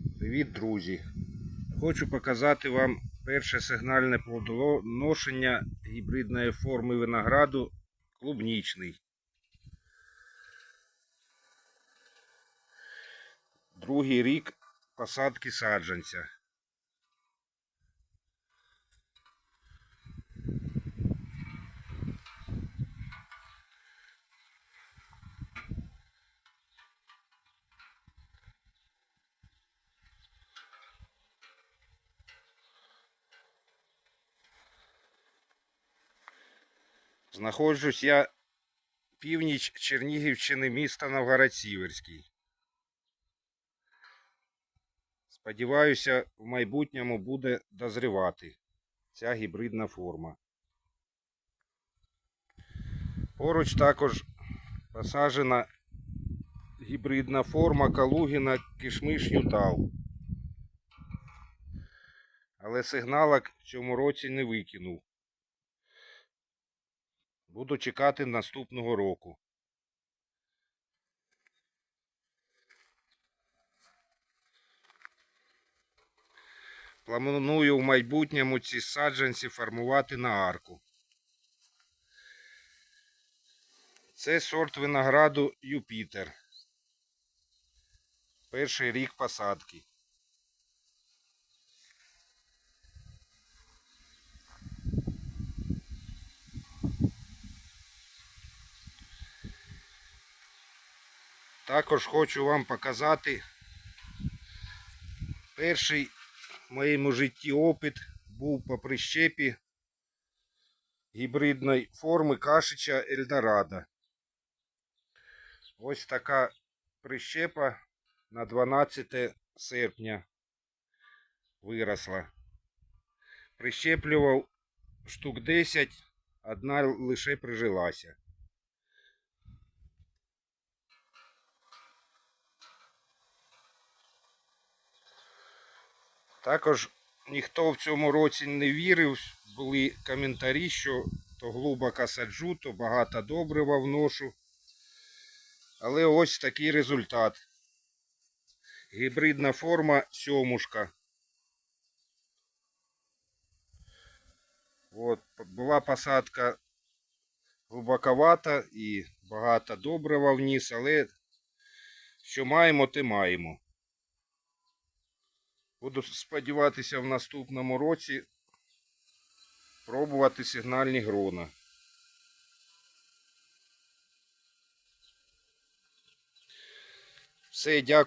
Привіт, друзі! Хочу показати вам перше сигнальне плодоношення гібридної форми винограду клубнічний. Другий рік посадки саджанця. Знаходжусь я північ Чернігівщини міста Новгород-Сіверський. Сподіваюся, в майбутньому буде дозрівати ця гібридна форма. Поруч також посаджена гібридна форма Калугіна Кишмиш Ютал. Але сигналок в цьому році не викинув. Буду чекати наступного року. Планую в майбутньому ці саджанці формувати на арку. Це сорт винограду Юпітер. Перший рік посадки. Також хочу вам показати перший в моєму житті опит був по прищепі гібридної форми кашича Ельдорадо. Ось така прищепа на 12 серпня виросла. Прищеплював штук 10, одна лише прижилася. Також ніхто в цьому році не вірив. Були коментарі, що то глибоко саджу, то багато добрива вношу. Але ось такий результат. Гібридна форма сьомушка. От, була посадка глибоковата і багато добрива вниз, але що маємо, те маємо. Буду сподіватися в наступному році пробувати сигнальні грона. Все, дякую.